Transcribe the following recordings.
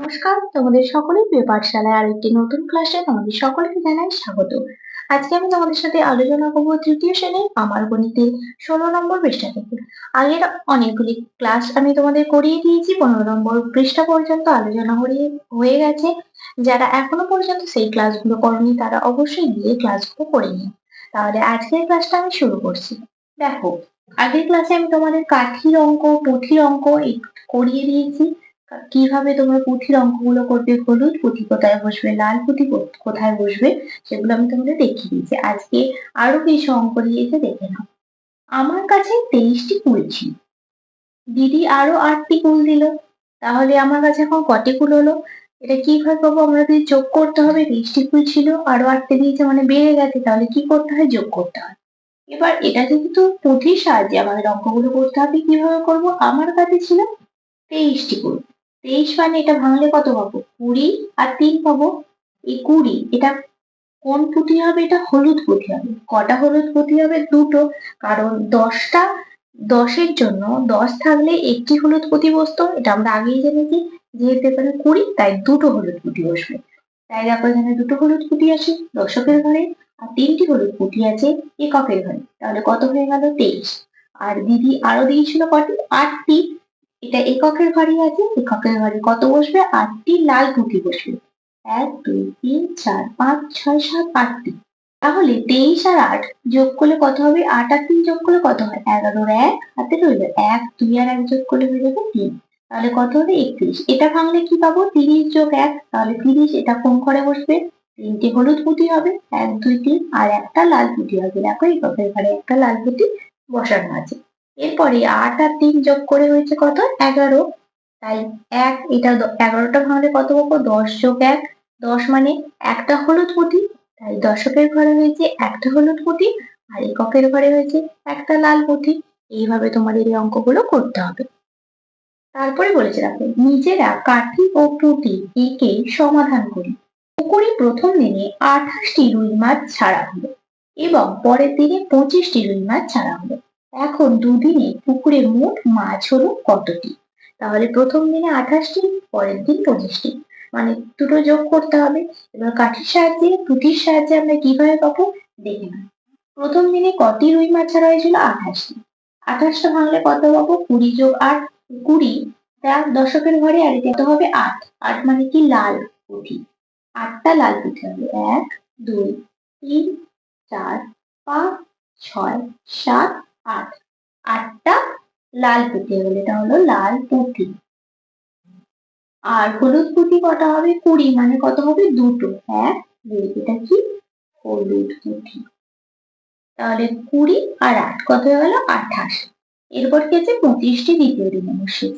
নমস্কার, তোমাদের সকলের পাঠশালায় আর একটি নতুন ক্লাসে তোমাদের সকলকে জানাই স্বাগত। আজকে আমি তোমাদের সাথে আলোচনা করব তৃতীয় শ্রেণির আমার গণিতের ষোলো নম্বর পৃষ্ঠা থেকে। আগের অনেকগুলি ক্লাস আমি তোমাদের করিয়ে দিয়েছি, পনেরো নম্বর পৃষ্ঠা পর্যন্ত আলোচনা হয়ে হয়ে গেছে। যারা এখনও পর্যন্ত সেই ক্লাসগুলো করনি, তারা অবশ্যই গিয়ে ক্লাসগুলো করে নিও। তাহলে আজকের ক্লাসটা আমি শুরু করছি। দেখো, আগের ক্লাসে আমি তোমাদের কাঠির অঙ্ক পুঁথির অঙ্ক করিয়ে দিয়েছি। কীভাবে তোমরা পুঁথির অঙ্কগুলো করবে হলুদ পুঁথি কোথায় বসবে? লাল পুঁথি কোথায় বসবে? সেগুলো আমি তোমাদের দেখিয়ে দিয়েছি। আজকে আরও কিছু অঙ্ক দিয়েছে দেখে নাও। আমার কাছে তেইশটি কুল ছিল। দিদি আরও আটটি কুল দিল। তাহলে আমার কাছে এখন কটি কুল হলো? এটা কীভাবে পাবো? আমরা যদি যোগ করতে হবে, তেইশটি কুল ছিল, আরও আটটি দিয়েছে মানে বেড়ে গেছে, তাহলে কি করতে হয়? যোগ করতে হয়। এবার এটা যেহেতু পুঁথির সাহায্যে আমাদের অঙ্কগুলো করতে হবে, কীভাবে করব? আমার কাছে ছিল তেইশটি কুল। তেইশ মানে এটা ভাঙলে কত পাবো? কুড়ি আর তিন পাবো? এই কুড়ি, এটা কোন পুঁথি হবে? এটা হলুদ পুঁথি হবে। কটা হলুদ পুঁথি হবে? দুটো। কারণ দশটা, দশের জন্য দশ থাকলে একটি হলুদ পুঁথি বসতো। এটা আমরা আগেই জেনেছি, যেহেতু এখানে কুড়ি, তাই দুটো হলুদ পুঁথি বসবে। তাই দেখো এখানে দুটো হলুদ পুঁথি আছে, দশকের ঘরে, আর তিনটি হলুদ পুঁথি আছে এককের ঘরে। তাহলে কত হয়ে গেল? তেইশ। আর দিদি আরও দিয়েছিল কটি? আটটি। এটা এককের ঘরে আছে, এককের ঘরে কত বসবে? আটটি লাল পুঁথি বসবে। এক, দুই, তিন, চার, পাঁচ, ছয়, সাত, আটটি। তাহলে তেইশ আর আট যোগ করলে কত হবে? আট আর তিন যোগ করলে কত হয়? এগারোর এক, হাতে রইল এক, দুই আর এক যোগ করলে হয়ে যাবে তিন। তাহলে কত হবে? একত্রিশ। এটা ভাঙলে কি পাবো? তিরিশ যোগ এক, তাহলে তিরিশ, এটা কোন ঘরে বসবে? তিনটে হলুদ পুঁতি হবে, এক, দুই, তিন, আর একটা লাল পুঁতি হবে। দেখো, এককের ঘরে একটা লাল পুঁতি বসানো আছে। এরপরে আট আর তিন যোগ করে হয়েছে কত? এগারো। তাই এক, এটা এগারোটা ভাঙলে কত পাবো দশ যোগ এক। দশ মানে একটা হলুদ পুঁতি তাই দশকের ঘরে হয়েছে একটা হলুদ পুঁতি আর এককের ঘরে হয়েছে একটা লাল পুঁতি এইভাবে তোমাদের এই অঙ্কগুলো করতে হবে। তারপরে বলেছে রাখো নিজেরা কাঠি ও পুঁতি একে সমাধান করি। পুকুরে প্রথম দিনে আঠাশটি রুই মাছ ছাড়া হলো এবং পরের দিনে পঁচিশটি রুই মাছ ছাড়া হলো। এখন দুদিনে পুকুরে মোট মাছ হলো কতটি? তাহলে প্রথম দিনে আঠাশটি, পরের দিন পঁচিশটি। মানে দুটো যোগ করতে হবে। এবার কাঠির সাহায্যে, পুঁতির সাহায্যে আমরা কীভাবে পাবো? দেখে না প্রথম দিনে কটি রুই মাছ ছাড়া হয়েছিল আঠাশটি। আঠাশটা ভাঙলে কত পাবো? কুড়ি যোগ আট, কুড়ি। তার দশকের ঘরে আর কত হবে? আট। আট মানে কি? লাল পুঁথি। আটটা লাল পুঁথি হবে। এক, দুই, তিন, চার, পাঁচ, ছয়, সাত আট। আটটা লাল পুঁতি হবে এটা হলো লাল পুঁতি। আর হলুদ পুঁতি কটা হবে? কুড়ি মানে কত হবে? দুটো। এক, দুই, এটা কি? হলুদ পুঁতি। তাহলে কুড়ি আর আট, কত হয়ে গেল? আঠাশ। এরপর কি আছে পঁচিশটি দ্বিতীয় দিনে বসে।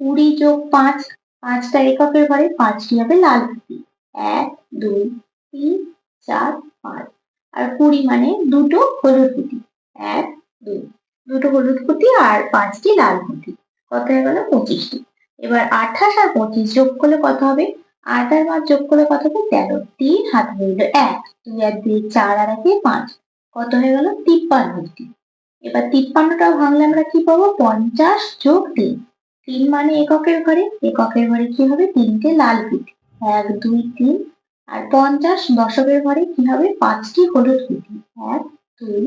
কুড়ি যোগ পাঁচ, পাঁচটা এককের ঘরে পাঁচটি হবে লাল পুঁতি। এক, দুই, তিন, চার, পাঁচ। আর কুড়ি মানে দুটো হলুদ পুঁতি। এক দুই। দুটো হলুদ পুঁতি আর পাঁচটি লাল পুঁতি কত হয়ে গেল? পঁচিশটি। এবার আঠাশ আর পঁচিশ যোগ করলে কত হবে? আট আর পাঁচ যোগ করলে কত হবে? তেরো। তিন হাত রইল এক। দুই আর দুই চার আর একে পাঁচ। কত হয়ে গেল? তিপ্পান্নটি। এবার তিপ্পান্নটা ভাঙলে আমরা কি পাবো? পঞ্চাশ যোগ তিন। তিন মানে এককের ঘরে। এককের ঘরে কি হবে? তিনটে লাল পুঁতি এক, দুই, তিন। আর পঞ্চাশ দশকের ঘরে কি হবে? পাঁচটি হলুদ পুঁতি এক, দুই,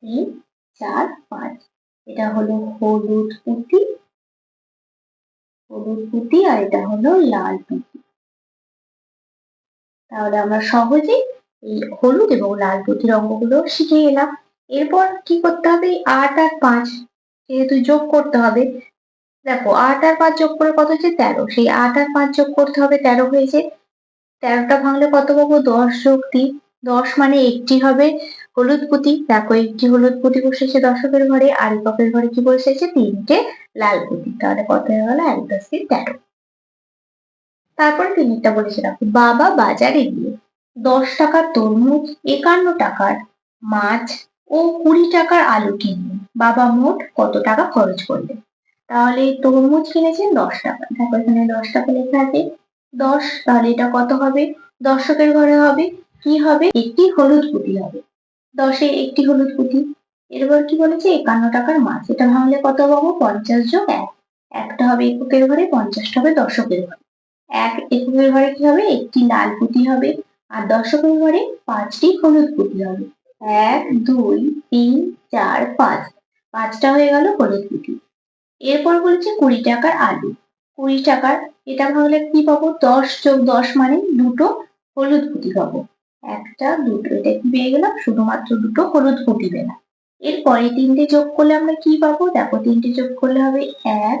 তিন। চার, পাঁচ। এটা হলো হলুদ পুঁতি হলুদ পুঁতি আর এটা হলো লাল পুঁতি তাহলে আমরা সহজেই এই হলুদ এবং লাল পুঁতির অঙ্কগুলো শিখে এলাম। এরপর কি করতে হবে? আট আর পাঁচ যেহেতু যোগ করতে হবে, দেখো আট আর পাঁচ যোগ করে কত হচ্ছে তেরো। সেই আট আর পাঁচ যোগ করতে হবে, তেরো হয়েছে। তেরোটা ভাঙলে কত পাবো? দশ যোগ তিন। দশ মানে একটি হবে হলুদ পুঁতি। দেখো, একটি হলুদ পুঁতি বসেছে দশকের ঘরে, আর এককের ঘরে কি বসেছে? তিনটে লাল পুঁতি। তাহলে কত হয়ে গেল? এক, দশ, তিন, তেরো। তারপর তিনটা বলেছে রাখো বাবা বাজারে গিয়ে দশ টাকার তরমুজ, একান্ন টাকার মাছ ও কুড়ি টাকার আলু কিনলেন বাবা মোট কত টাকা খরচ করলেন? তাহলে তরমুজ কিনেছেন দশ টাকা। দেখো এখানে দশ টাকা লেখা আছে। দশ, তাহলে এটা কত হবে? দর্শকের ঘরে হবে কি হবে? একটি হলুদ পুঁতি হবে। দশে একটি হলুদ পুঁতি। এরপর কি বলেছে? একান্ন টাকার মাছ। এটা ভাঙলে কত পাবো? পঞ্চাশ যোগ এক। একটা হবে এককের ঘরে, পঞ্চাশটা হবে দশকের ঘরে। এক এককের ঘরে কি হবে? একটি লাল পুঁতি হবে। আর দশকের ঘরে পাঁচটি হলুদ পুঁতি হবে। এক, দুই, তিন, চার, পাঁচ। পাঁচটা হয়ে গেল হলুদ পুঁতি। এরপর বলেছে কুড়ি টাকার আলু। কুড়ি টাকার, এটা ভাঙলে কি পাবো? দশ যোগ দশ মানে দুটো হলুদ পুঁতি পাবো। একটা, দুটো, এটা কি পেয়ে গেলাম? শুধুমাত্র দুটো হলুদ পুঁতি পেলাম। এরপরে তিনটে যোগ করলে আমরা কি পাবো? দেখো, তিনটে যোগ করলে হবে এক,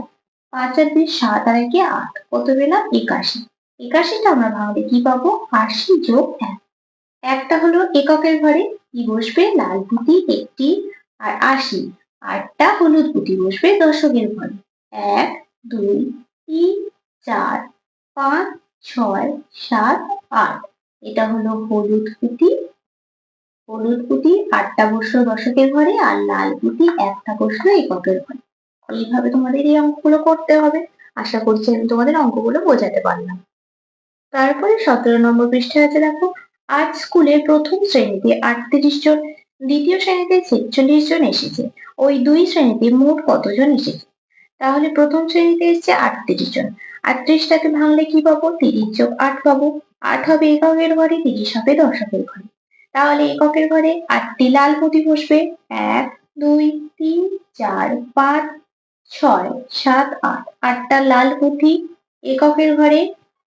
পাঁচ আর দুই, সাত আর একে আট। কত পেলাম? একাশি। একাশিটা আমরা ভাঙলে কি পাবো? আশি যোগ এক। একটা হলো এককের ঘরে, কি বসবে? লাল পুঁতি একটি আর আশি। আটটা হলুদ পুঁতি বসবে দশকের ঘরে। এক, দুই, তিন, চার, পাঁচ, ছয়, সাত, আট। এটা হলো হলুদ পুঁতি হলুদ পুঁতি আটটা বসল দশকের ঘরে আর লাল পুঁতি একটা বসল এককের ঘরে। এইভাবে তোমাদের এই অঙ্কগুলো করতে হবে। আশা করছি আমি তোমাদের অঙ্কগুলো বোঝাতে পারলাম। তারপরে সতেরো নম্বর পৃষ্ঠায় আছে দেখো, আজ স্কুলের প্রথম শ্রেণীতে আটত্রিশ জন, দ্বিতীয় শ্রেণীতে ছেচল্লিশ জন এসেছে। ওই দুই শ্রেণীতে মোট কতজন এসেছে? তাহলে প্রথম শ্রেণীতে এসেছে আটত্রিশ জন। আটত্রিশটাকে ভাঙলে কি পাবো? তিরিশ যোগ আট পাবো। আট হবে এককের ঘরে, তিরিশ হবে দশকের ঘরে। তাহলে এককের ঘরে আটটি লাল পুঁতি বসবে। এক, দুই, তিন, চার, পাঁচ, ছয়, সাত, আট। আটটা লাল পুঁতি এককের ঘরে।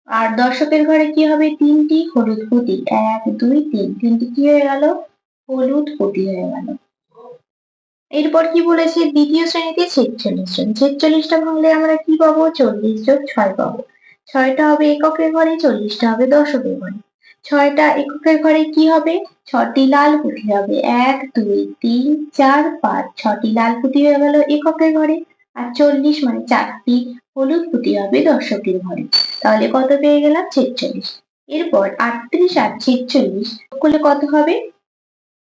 আর দশকের ঘরে কি হবে? তিনটি হলুদ পুঁতি। এক, দুই, তিন। তিনটি কি হয়ে গেল? হলুদ পুঁতি হয়ে গেল। এরপর কি বলেছে? দ্বিতীয় শ্রেণীতে ছেচল্লিশ জন। ছেচল্লিশটা ভাঙলে আমরা কি পাবো? চল্লিশ যোগ ছয় পাবো। ছয়টা হবে এককের ঘরে, চল্লিশটা হবে দশকের ঘরে। ছয়টা এককের ঘরে কি হবে? ছটি লাল পুঁতি হবে। এক, দুই, তিন, চার, পাঁচ। ছটি লাল পুঁতি হয়ে গেল এককের ঘরে আর চল্লিশ মানে চারটি হলুদ পুঁতি হবে দর্শকের ঘরে। তাহলে কত পেয়ে গেলাম? ছেচল্লিশ। এরপর আটত্রিশ আর ছেচল্লিশ যোগ করলে কত হবে?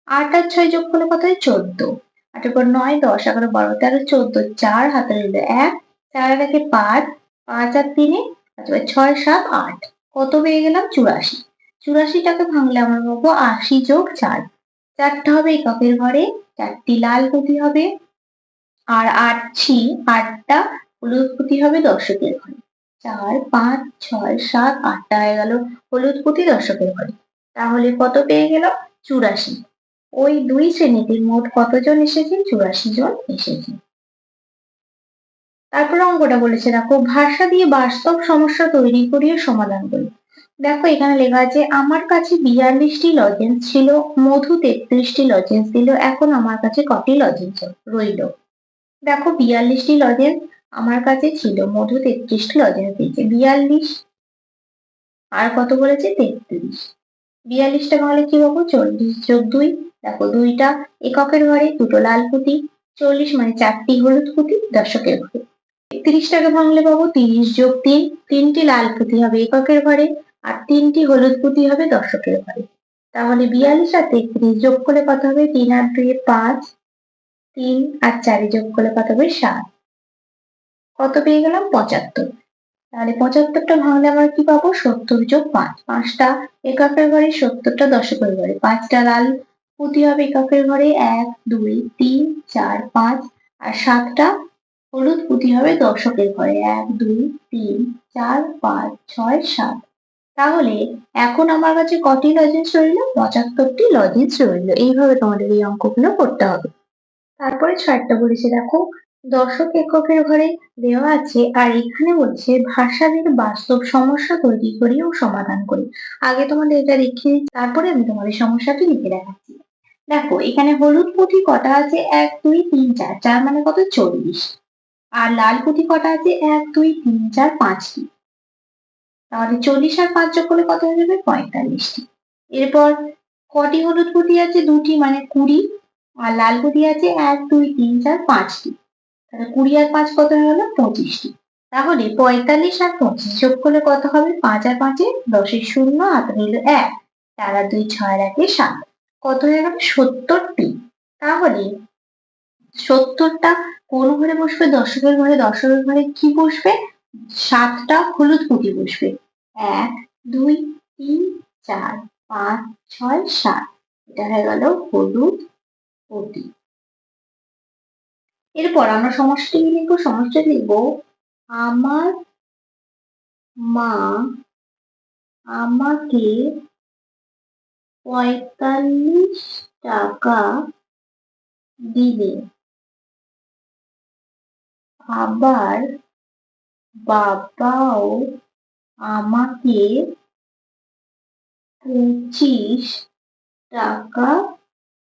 আট আর ছয় যোগ করলে কত হয়? চোদ্দ। আটের পর নয়, দশ, এগারো, বারো, তেরো, চোদ্দ, চার, হাতে রইল এক, চার একে পাঁচ পাঁচ আর তিনে আচ্ছা ছয়, সাত, আট। কত পেয়ে গেলাম? চুরাশি। চুরাশিটাকে ভাঙলে আমরা পাবো আশি যোগ চার। চারটা হবে এককের ঘরে, চারটি লাল পুঁতি হবে। আর আটছি আটটা হলুদ পুঁতি হবে দর্শকের ঘরে। চার, পাঁচ, ছয়, সাত, আটটা হয়ে গেল হলুদ পুঁতি দর্শকের ঘরে। তাহলে কত পেয়ে গেল চুরাশি। ওই দুই শ্রেণীতে মোট কতজন এসেছেন? চুরাশি জন এসেছেন। তারপর অঙ্কটা বলেছে দেখো, ভাষা দিয়ে বাস্তব সমস্যা তৈরি করিয়ে সমাধান করি। দেখো, এখানে লেখা আছে, আমার কাছে বিয়াল্লিশটি লজেন্স ছিল, মধু তেত্রিশটি লজেন্স দিল, এখন আমার কাছে কটি লজেন্স রইল? দেখো, বিয়াল্লিশটি লজেন্স আমার কাছে ছিল, মধু তেত্রিশটি লজেন্স দিয়েছে, বিয়াল্লিশ আর কত বলেছে? তেত্রিশ। বিয়াল্লিশটা ভাঙলে কি পাবো চল্লিশ যোগ দুই, দেখো দুইটা, এককের ঘরে দুটো লাল পুঁতি, চল্লিশ মানে চারটি হলুদ পুঁতি, দশকের ঘরে। একত্রিশটাকে ভাঙলে পাবো, তিরিশ যোগ তিন, তিনটি লাল পুঁতি হবে এককের ঘরে আর তিনটি হলুদ পুঁতি হবে দশকের ঘরে। তাহলে বিয়াল্লিশ আর তেত্রিশ যোগ করলে কত হবে? তিন আর দুই পাঁচ, তিন আর চারে যোগ করলে কত হবে? সাত। কত পেয়ে গেলাম? পঁচাত্তর। তাহলে পঁচাত্তরটা ভাঙলে আমরা কি পাবো? সত্তর যোগ পাঁচ। পাঁচটা এককের ঘরে, সত্তরটা দশকের ঘরে। পাঁচটা লাল পুঁতি হবে এককের ঘরে, এক, দুই, তিন, চার, পাঁচ আর সাতটা হলুদ পুঁতি হবে দশকের ঘরে। এক, দুই, তিন, চার, পাঁচ, ছয়, সাত। তাহলে এখন আমার কাছে কটি লজেন্স রইল? পঁচাত্তরটি লজেন্স রইল। এইভাবে তোমাদের এই অঙ্কগুলো করতে হবে। তারপরে ছয়টা বলেছে, দেখো, দর্শক এককের ঘরে দেওয়া আছে, আর এখানে বলছে ভাষাদের বাস্তব সমস্যা তৈরি করি ও সমাধান করি। আগে তোমাদের এটা লিখে, তারপরে আমি তোমাদের সমস্যাটি লিখে দেখাচ্ছি। দেখো, এখানে হলুদ পুঁথি কটা আছে? এক, দুই, তিন, চার। চার মানে কত? চল্লিশ। আর লাল পুঁথি কটা আছে? এক, দুই, তিন, চার পাঁচটি তাহলে চল্লিশ আর পাঁচ যোগ করলে কত হয়ে যাবে? পঁয়তাল্লিশটি এরপর কটি হলুদ পুঁতি আছে? দুটি মানে কুড়ি। আর লাল পুঁতি আছে? এক, দুই, তিন, চার পাঁচটি তাহলে কুড়ি আর পাঁচ কত গেল? পঁচিশটি তাহলে পঁয়তাল্লিশ আর পঁচিশ যোগ করলে কত হবে? পাঁচ আর পাঁচে দশের শূন্য হাত রইল এক। চার আর দুই, ছয় আর একে সাত। কত হয়ে গেল? সত্তরটি তাহলে সত্তরটা কোন ঘরে বসবে? দশকের ঘরে। দশকের ঘরে কি বসবে? সাতটা হলুদ পুঁতি বসবে। এক, দুই, তিন, চার, পাঁচ, ছয়, সাত। এটা হয়ে গেল হলুদ পুঁতি এরপর আমরা সমষ্টি লিখব। সমষ্টি লিখব, আমার মা আমাকে পঁয়তাল্লিশ টাকা দিলে আবার বাবাও আমাকে পঁচিশ টাকা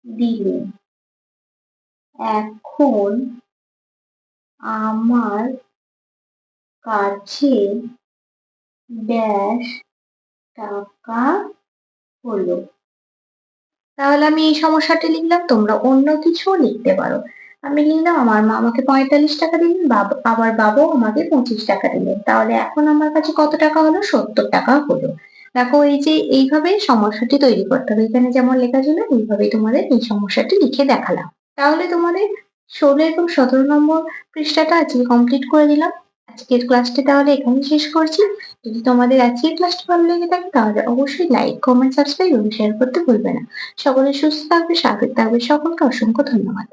দিলেন এখন আমার কাছে ড্যাশ টাকা হলো। তাহলে আমি এই সমস্যাটি লিখলাম, তোমরা অন্য কিছুও লিখতে পারো। আমি লিখলাম আমার মা আমাকে পঁয়তাল্লিশ টাকা দিলেন, বাবা আবার বাবাও আমাকে পঁচিশ টাকা দিলেন। তাহলে এখন আমার কাছে কত টাকা হলো? সত্তর টাকা হলো। দেখো, এই যে এইভাবে সমস্যাটি তৈরি করতে হবে। এখানে যেমন লেখা ছিল এইভাবে তোমাদের এই সমস্যাটি লিখে দেখালাম। তাহলে তোমাদের ষোলো এবং সতেরো নম্বর পৃষ্ঠাটা আজকে কমপ্লিট করে দিলাম আজকের ক্লাসটি তাহলে এখানে শেষ করছি। যদি তোমাদের আজকের ক্লাসটি ভালো লেগে থাকে, তাহলে অবশ্যই লাইক কমেন্ট সাবস্ক্রাইব এবং শেয়ার করতে ভুলবে না। সকলে সুস্থ থাকবে, স্বাগত থাকবে সকলকে অসংখ্য ধন্যবাদ।